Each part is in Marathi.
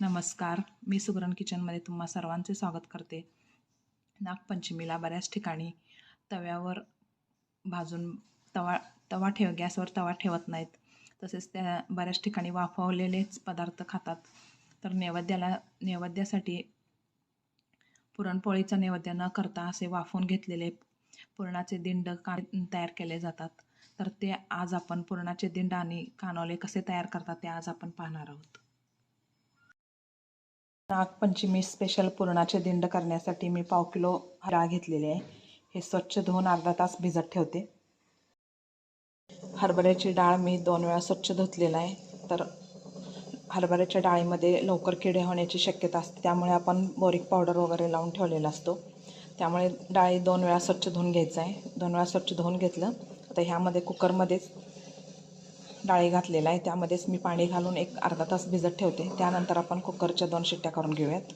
नमस्कार. मी सुगरण किचनमध्ये तुम्हा सर्वांचे स्वागत करते. नागपंचमीला बऱ्याच ठिकाणी तव्यावर भाजून तवा तवा ठेव गॅसवर तवा ठेवत नाहीत. तसेच त्या बऱ्याच ठिकाणी वाफवलेलेच पदार्थ खातात. तर नैवेद्याला नैवेद्यासाठी पुरणपोळीचा नैवेद्य न करता असे वाफवून घेतलेले पुरणाचे दिंड का तयार केले जातात. तर ते आज आपण पुरणाचे दिंड आणि कानोले कसे तयार करतात ते आज आपण पाहणार आहोत. नागपंचमी स्पेशल पुरणाचे दिंड करण्यासाठी मी पाव किलो डाळ घेतलेली आहे. हे स्वच्छ धुवून अर्धा तास भिजत ठेवते. हरभऱ्याची डाळ मी दोन वेळा स्वच्छ धुतलेला आहे. तर हरभऱ्याच्या डाळीमध्ये लवकर किडे होण्याची शक्यता असते. त्यामुळे आपण बोरिक पावडर वगैरे लावून ठेवलेला असतो. त्यामुळे डाळी दोन वेळा स्वच्छ धुवून घ्यायचं आहे. दोन वेळा स्वच्छ धुवून घेतलं. आता ह्यामध्ये कुकरमध्येच डाळी घातलेला आहे. त्यामध्येच मी पाणी घालून एक अर्धा तास भिजत ठेवते. त्यानंतर आपण कुकरच्या दोन शिट्ट्या करून घेऊयात.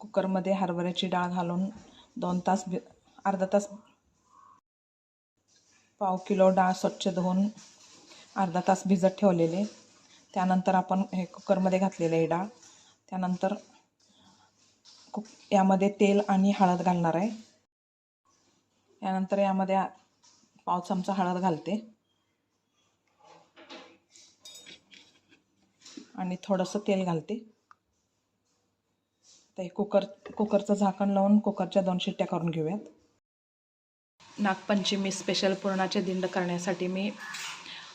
कुकरमध्ये हरभऱ्याची डाळ घालून दोन तास भि अर्धा तास पाव किलो डाळ स्वच्छ धुवून अर्धा तास भिजत ठेवलेले. त्यानंतर आपण हे कुकरमध्ये घातलेले आहे डाळ. त्यानंतर कुक यामध्ये तेल आणि हळद घालणार आहे. यानंतर यामध्ये पाव चमचा हळद घालते. आणि थोडंसं तेल घालते. तर हे कुकर कुकरचं झाकण लावून कुकरच्या दोन शिट्ट्या करून घेऊयात. नागपंचमी स्पेशल पुरणाचे दिंड करण्यासाठी मी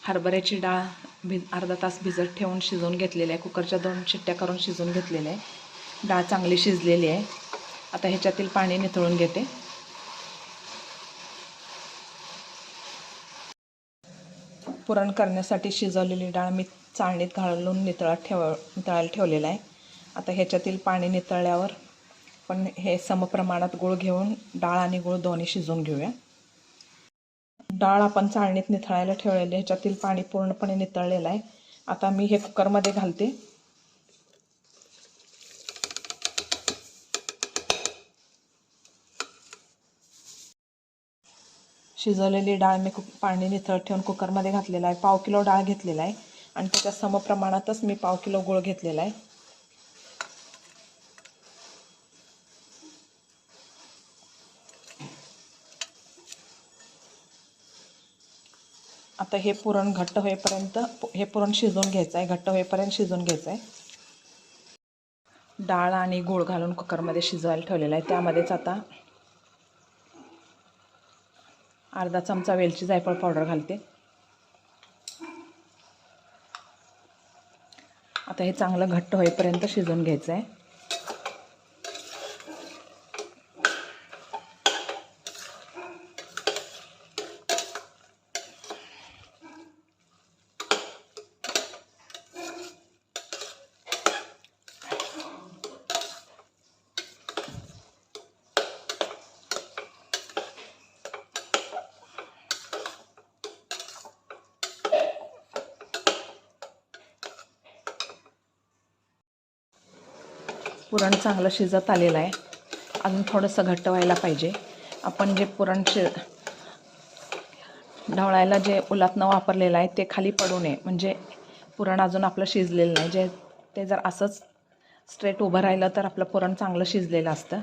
हरभऱ्याची डाळ भिज अर्धा तास भिजत ठेवून शिजवून घेतलेली आहे. कुकरच्या दोन शिट्ट्या करून शिजवून घेतलेल्या आहे. डाळ चांगली शिजलेली आहे. आता ह्याच्यातील पाणी निथळून घेते. पुरण करण्यासाठी शिजवलेली डाळ मी चाळणीत घालून नितळात ठेव नितळायला ठेवलेलं आहे. आता ह्याच्यातील पाणी नितळल्यावर पण हे समप्रमाणात गूळ घेऊन डाळ आणि गूळ दोन्ही शिजवून घेऊया. डाळ आपण चाळणीत निथळायला ठेवलेली ह्याच्यातील पाणी पूर्णपणे नितळलेलं आहे. आता मी हे कुकरमध्ये घालते. शिजवलेली डाळ मी कुक पाणी निथळ ठेवून कुकरमध्ये घातलेलं आहे. पाव किलो डाळ घेतलेला आहे. आणि त्याच्या समप्रमाणातच मी पाव किलो गुळ घेतलेला आहे. आता हे पुरण घट्ट होईपर्यंत हे पुरण शिजवून घ्यायचं आहे घट्ट होईपर्यंत शिजवून घ्यायचं आहे डाळ आणि गूळ घालून कुकरमध्ये शिजवायला ठेवलेलं आहे. त्यामध्येच आता अर्धा चमचा वेलची जायफळ पावडर घालते. आता हे चांगलं घट्ट होईपर्यंत शिजवून घ्यायचं आहे पुरण चांगलं शिजत आलेलं आहे. अजून थोडंसं घट्ट व्हायला पाहिजे. आपण जे पुरण शि ढवळायला जे उलातनं वापरलेलं आहे ते खाली पडू नये. म्हणजे पुरण अजून आपलं शिजलेलं नाही. जे ते जर असंच स्ट्रेट उभं राहिलं तर आपलं पुरण चांगलं शिजलेलं असतं.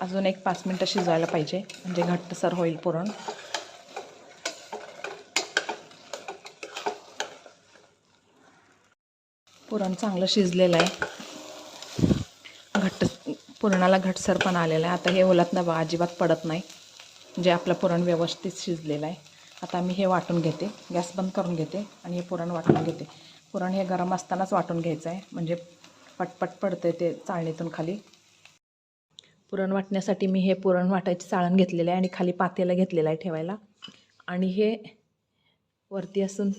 अजून एक पाच मिनटं शिजवायला पाहिजे. म्हणजे घट्टसर होईल पुरण. पुरण चांगलं शिजलेलं आहे. घट्ट पुरणाला घटसरपणा आलेला आहे. आता हे ओलातनं बा अजिबात पडत नाही. म्हणजे आपलं पुरण व्यवस्थित शिजलेलं आहे. आता मी हे वाटून घेते. गॅस बंद करून घेते आणि हे पुरण वाटून घेते. पुरण हे गरम असतानाच वाटून घ्यायचं आहे. म्हणजे पटपट पडतं ते चाळणीतून खाली. पुरण वाटण्यासाठी मी हे पुरण वाटायचे चाळण घेतलेलं आहे आणि खाली पातेला घेतलेलं आहे ठेवायला. आणि हे वरती असून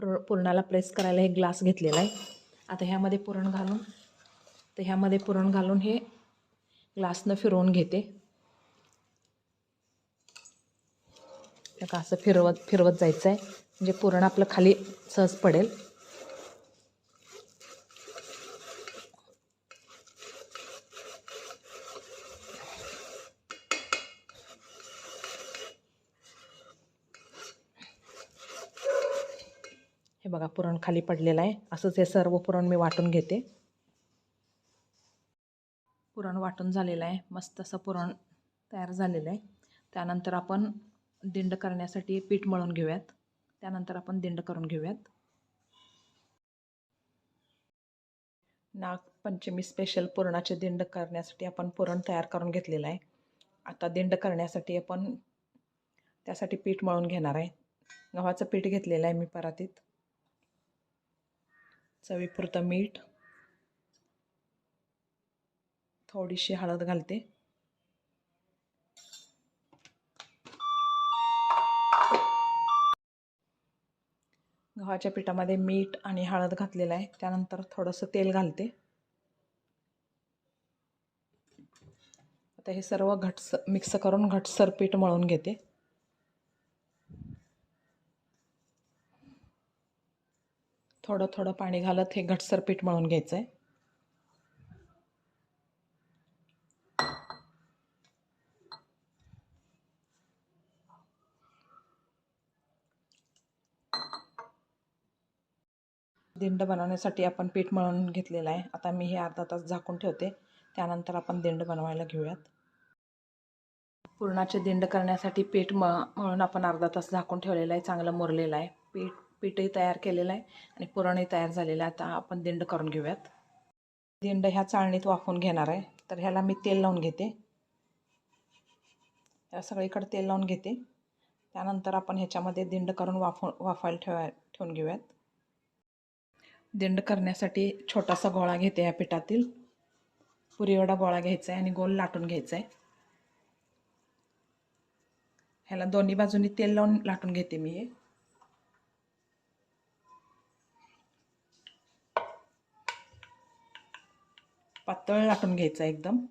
प्र पुरणाला प्रेस करायला हे ग्लास घेतलेला आहे. आता ह्यामध्ये पुरण घालून तर ह्यामध्ये पुरण घालून हे ग्लासनं फिरवून घेते. का असं फिरवत फिरवत जायचं आहे म्हणजे पुरण आपलं खाली सहज पडेल. हे बघा पुरण खाली पडलेलं आहे. असंच हे सर्व पुरण मी वाटून घेते. पुरण वाटून झालेलं आहे. मस्त असं पुरण तयार झालेलं आहे. त्यानंतर आपण दिंड करण्यासाठी पीठ मळून घेऊयात. त्यानंतर आपण दिंड करून घेऊयात. नागपंचमी स्पेशल पुरणाचे दिंड करण्यासाठी आपण पुरण तयार करून घेतलेलं आहे. आता दिंड करण्यासाठी आपण त्यासाठी पीठ मळून घेणार आहे. गव्हाचं पीठ घेतलेलं आहे मी परातीत. चवीपुरतं मीठ. थोडीशी हळद घालते. गव्हाच्या पिठामध्ये मीठ आणि हळद घातलेलं आहे. त्यानंतर थोडंसं तेल घालते. आता हे सर्व घटस मिक्स करून घटसर पीठ मळून घेते. थोडं थोडं पाणी घालत हे घटसर पीठ मळून घ्यायचं आहे दिंड बनवण्यासाठी आपण पीठ मळून घेतलेलं आहे. आता मी हे अर्धा तास झाकून ठेवते. त्यानंतर आपण दिंड बनवायला घेऊयात. पुरणाचे दिंड करण्यासाठी पीठ म मळून आपण अर्धा तास झाकून ठेवलेलं आहे. चांगलं मुरलेलं आहे. पीठ पीठही तयार केलेलं आहे आणि पुरणही तयार झालेलं आहे. आता आपण दिंड करून घेऊयात. दिंड ह्या चाळणीत वाफवून घेणार आहे. तर ह्याला मी तेल लावून घेते. ह्या सगळीकडे तेल लावून घेते. त्यानंतर आपण ह्याच्यामध्ये दिंड करून वाफव वाफायला ठेवा ठेवून घेऊयात. दिंड करण्यासाठी छोटासा गोळा घेते या पिठातील. पुरीवडा गोळा घ्यायचा आहे आणि गोल लाटून घ्यायचा आहे. ह्याला दोन्ही बाजूनी तेल लावून लाटून घेते मी हे. पातळ लाटून घ्यायचं आहे एकदम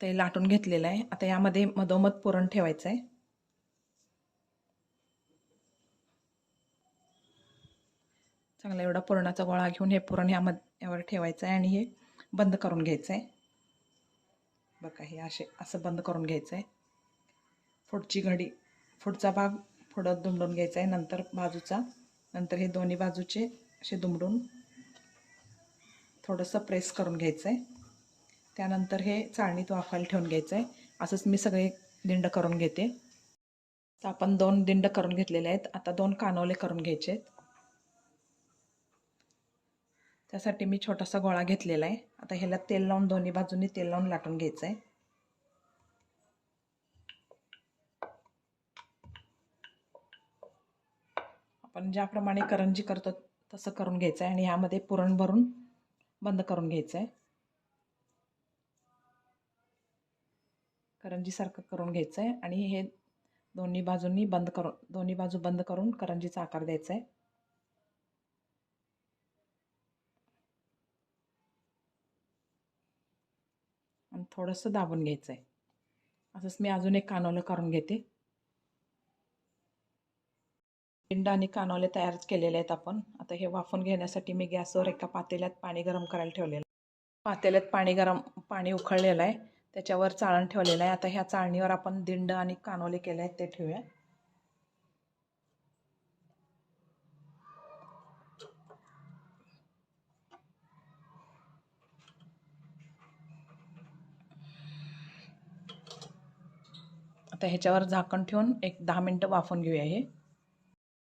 ते लाटून घेतलेलं आहे. आता यामध्ये मधोमध पुरण ठेवायचं आहे चांगला एवढा पुरणाचा गोळा घेऊन हे पुरण ह्यामध्ये यावर ठेवायचं आहे आणि हे बंद करून घ्यायचं आहे बघा हे असे असं बंद करून घ्यायचं आहे पुढची घडी पुढचा भाग पुढं दुमडून घ्यायचा आहे नंतर बाजूचा नंतर हे दोन्ही बाजूचे असे दुमडून थोडंसं प्रेस करून घ्यायचं आहे त्यानंतर हे चाळणीत वाफायला ठेवून घ्यायचं आहे असंच मी सगळे दिंड करून घेते. तर आपण दोन दिंड करून घेतलेले आहेत. आता दोन कानवले करून घ्यायचे आहेत त्यासाठी मी छोटासा गोळा घेतलेला आहे. आता ह्याला तेल लावून दोन्ही बाजूंनी तेल लावून लाटून घ्यायचं आहे. आपण ज्याप्रमाणे करंजी करतो तसं करून घ्यायचं आहे आणि ह्यामध्ये पुरण भरून बंद करून घ्यायचं आहे. करंजीसारखं करून घ्यायचं आहे आणि हे दोन्ही बाजूंनी बंद करून दोन्ही बाजू बंद करून करंजीचा आकार द्यायचा आहे आणि थोडंसं दाबून घ्यायचं आहे असंच मी अजून एक कानोलं करून घेते. पिंड आणि कानोले तयार केलेले आहेत आपण. आता हे वाफून घेण्यासाठी मी गॅसवर एका पातेल्यात पाणी गरम करायला ठेवलेलं पातेल्यात पाणी गरम पाणी उकळलेलं आहे. त्याच्यावर चाळण ठेवलेलं आहे. आता ह्या चाळणीवर आपण दिंड आणि कानोले केले आहेत ते ठेवूया. आता ह्याच्यावर झाकण ठेवून एक दहा मिनटं वाफून घेऊया हे.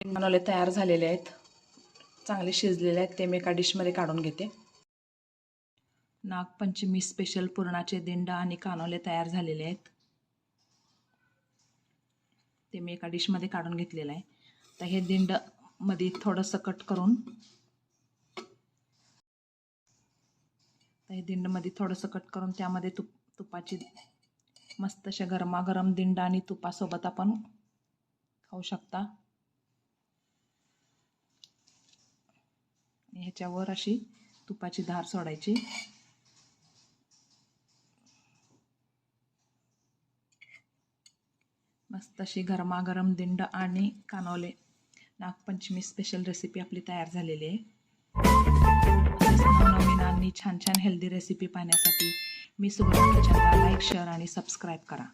कानोले तयार झालेले आहेत. चांगले शिजलेले आहेत. ते मी एका डिशमध्ये काढून घेते. नागपंचमी स्पेशल पुरणाचे दिंड आणि कानोले तयार झालेले आहेत. ते मी एका डिशमध्ये काढून घेतलेलं आहे. तर हे दिंडमध्ये थोडंसं कट करून तर हे दिंडमध्ये थोडंसं कट करून त्यामध्ये तुप तुपाची मस्त अशा गरमागरम दिंड आणि तुपासोबत आपण खाऊ शकता. ह्याच्यावर अशी तुपाची धार सोडायची. मस्त अशी गरमागरम दिंड आणि कानवले. नागपंचमी स्पेशल रेसिपी आपली तयार झालेली आहे. आणि छान छान हेल्दी रेसिपी पाहण्यासाठी. मी सुगरण किचनला लाईक शेअर आणि सबस्क्राईब करा.